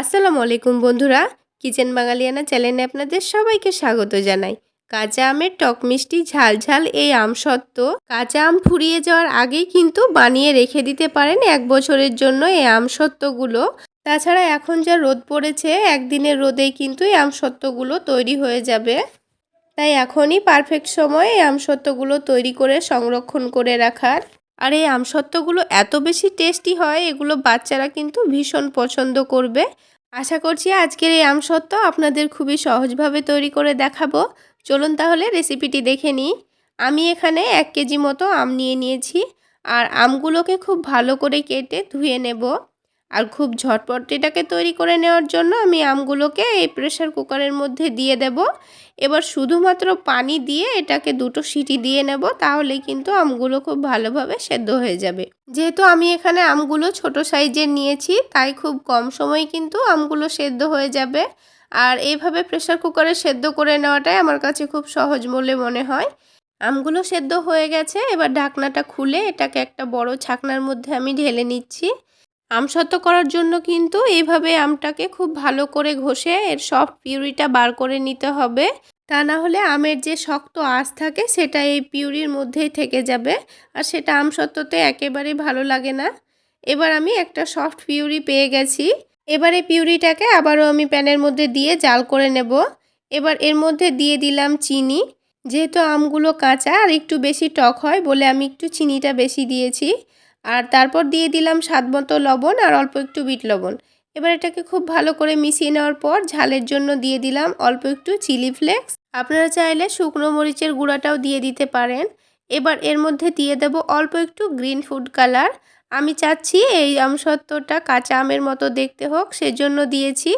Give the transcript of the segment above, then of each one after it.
আসসালামু আলাইকুম বন্ধুরা। কিচেন বাঙালিয়ানা চ্যানেলে আপনাদের সবাইকে স্বাগত জানাই। কাঁচা আমের টক মিষ্টি ঝাল ঝাল এই আম সত্ত্ব কাঁচা আম ফুরিয়ে যাওয়ার আগেই কিন্তু বানিয়ে রেখে দিতে পারেন এক বছরের জন্য এই আম সত্ত্বগুলো। তাছাড়া এখন যা রোদ পড়েছে, একদিনের রোদেই কিন্তু এই আম সত্ত্বগুলো তৈরি হয়ে যাবে। তাই এখনই পারফেক্ট সময় এই আমসত্ত্বগুলো তৈরি করে সংরক্ষণ করে রাখার আর এই আমসত্ত্বগুলো এত বেশি টেস্টি হয়, এগুলো বাচ্চারা কিন্তু ভীষণ পছন্দ করবে। আশা করছি আজকের এই আমসত্ত্ব আপনাদের খুবই সহজভাবে তৈরি করে দেখাবো। চলুন তাহলে রেসিপিটি দেখে নিই। আমি এখানে এক কেজি মতো আম নিয়ে নিয়েছি, আর আমগুলোকে খুব ভালো করে কেটে ধুয়ে নেব। আর খুব ঝটপট এটাকে তৈরি করে নেওয়ার জন্য আমি আমগুলোকে এই প্রেশার কুকারের মধ্যে দিয়ে দেব। এবার শুধুমাত্র পানি দিয়ে এটাকে দুটো সিটি দিয়ে নেব, তাহলে কিন্তু আমগুলো খুব ভালোভাবে সেদ্ধ হয়ে যাবে। যেহেতু আমি এখানে আমগুলো ছোট সাইজের নিয়েছি, তাই খুব কম সময়ে কিন্তু আমগুলো সেদ্ধ হয়ে যাবে। আর এইভাবে প্রেশার কুকারে সেদ্ধ করে নেওয়াটাই আমার কাছে খুব সহজ বলে মনে হয়। আমগুলো সেদ্ধ হয়ে গেছে, এবার ঢাকনাটা খুলে এটাকে একটা বড় ছাকনার মধ্যে আমি ঢেলে নিচ্ছি। আমসত্ত্ব করার জন্য কিন্তু এইভাবে আমটাকে খুব ভালো করে ঘষে এর সফট পিউরিটা বার করে নিতে হবে। তা না হলে আমের যে শক্ত আঁশ থাকে সেটা এই পিউরির মধ্যেই থেকে যাবে আর সেটা আমসত্ত্বতে একেবারেই ভালো লাগে না। এবার আমি একটা সফট পিউরি পেয়ে গেছি। এবার এই পিউরিটাকে আবারও আমি প্যানের মধ্যে দিয়ে জাল করে নেব। এবার এর মধ্যে দিয়ে দিলাম চিনি। যেহেতু আমগুলো কাঁচা আর একটু বেশি টক হয় বলে আমি একটু চিনিটা বেশি দিয়েছি। আর তারপর দিয়ে দিলাম স্বাদ মতো লবণ আর অল্প একটু বিট লবণ। এবার এটাকে খুব ভালো করে মিশিয়ে নেওয়ার পর ঝালের জন্য দিয়ে দিলাম অল্প একটু চিলি ফ্লেক্স। আপনারা চাইলে শুকনো মরিচের গুঁড়াটাও দিয়ে দিতে পারেন। এবার এর মধ্যে দিয়ে দেব অল্প একটু গ্রিন ফুড কালার। আমি চাচ্ছি এই আমসত্ত্বটা কাঁচা আমের মতো দেখতে হোক, সেজন্য দিয়েছি।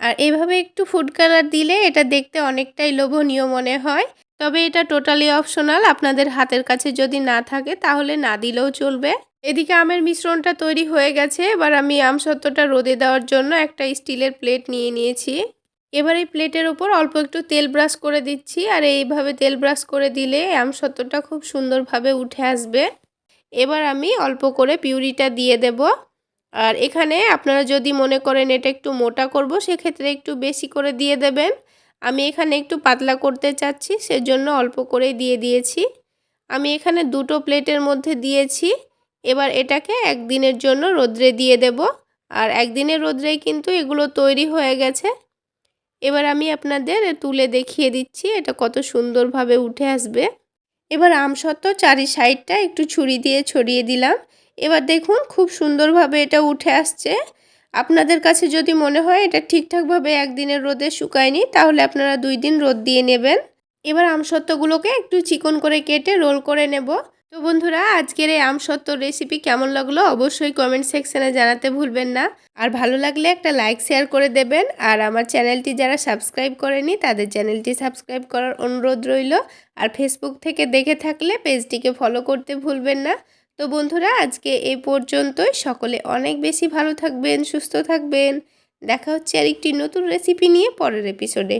আর এভাবে একটু ফুড কালার দিলে এটা দেখতে অনেকটাই লোভনীয় মনে হয়। তবে এটা টোটালি অপশনাল, আপনাদের হাতের কাছে যদি না থাকে তাহলে না দিলেও চলবে। এদিকে আমের মিশ্রণটা তৈরি হয়ে গেছে। এবার আমি আমসত্ত্বটা রোদে দেওয়ার জন্য একটা স্টিলের প্লেট নিয়ে নিয়েছি। এবার এই প্লেটের ওপর অল্প একটু তেল ব্রাশ করে দিচ্ছি আর এইভাবে তেল ব্রাশ করে দিলে আমসত্ত্বটা খুব সুন্দরভাবে উঠে আসবে। এবার আমি অল্প করে পিউরিটা দিয়ে দেব। আর এখানে আপনারা যদি মনে করেন এটা একটু মোটা করব, সেক্ষেত্রে একটু বেশি করে দিয়ে দেবেন। আমি এখানে একটু পাতলা করতে চাচ্ছি, সেজন্য অল্প করে দিয়ে দিয়েছি। আমি এখানে দুটো প্লেটের মধ্যে দিয়েছি। এবার এটাকে একদিনের জন্য রোদ্রে দিয়ে দেব। আর একদিনের রোদ্রেই কিন্তু এগুলো তৈরি হয়ে গেছে। এবার আমি আপনাদের তুলে দেখিয়ে দিচ্ছি এটা কত সুন্দরভাবে উঠে আসবে। এবার আমসত্ত্ব চারি সাইডটা একটু ছুরি দিয়ে ছড়িয়ে দিলাম। এবার দেখুন খুব সুন্দরভাবে এটা উঠে আসছে। আপনাদের কাছে যদি মনে হয় এটা ঠিকঠাকভাবে একদিনের রোদে শুকায়নি, তাহলে আপনারা দুই দিন রোদ দিয়ে নেবেন। এবার আমসত্ত্বগুলোকে একটু চিকন করে কেটে রোল করে নেব। তো বন্ধুরা, আজকের এই আমসত্ত্ব রেসিপি কেমন লাগল অবশ্যই কমেন্ট সেকশানে জানাতে ভুলবেন না। আর ভালো লাগলে একটা লাইক শেয়ার করে দেবেন। আর আমার চ্যানেলটি যারা সাবস্ক্রাইব করেনি, তাদের চ্যানেলটি সাবস্ক্রাইব করার অনুরোধ রইল। আর ফেসবুক থেকে দেখে থাকলে পেজটিকে ফলো করতে ভুলবেন না। তো বন্ধুরা, আজকে এই পর্যন্তই। সকলে অনেক বেশি ভালো থাকবেন, সুস্থ থাকবেন। দেখা হচ্ছে আর একটি নতুন রেসিপি নিয়ে পরের এপিসোডে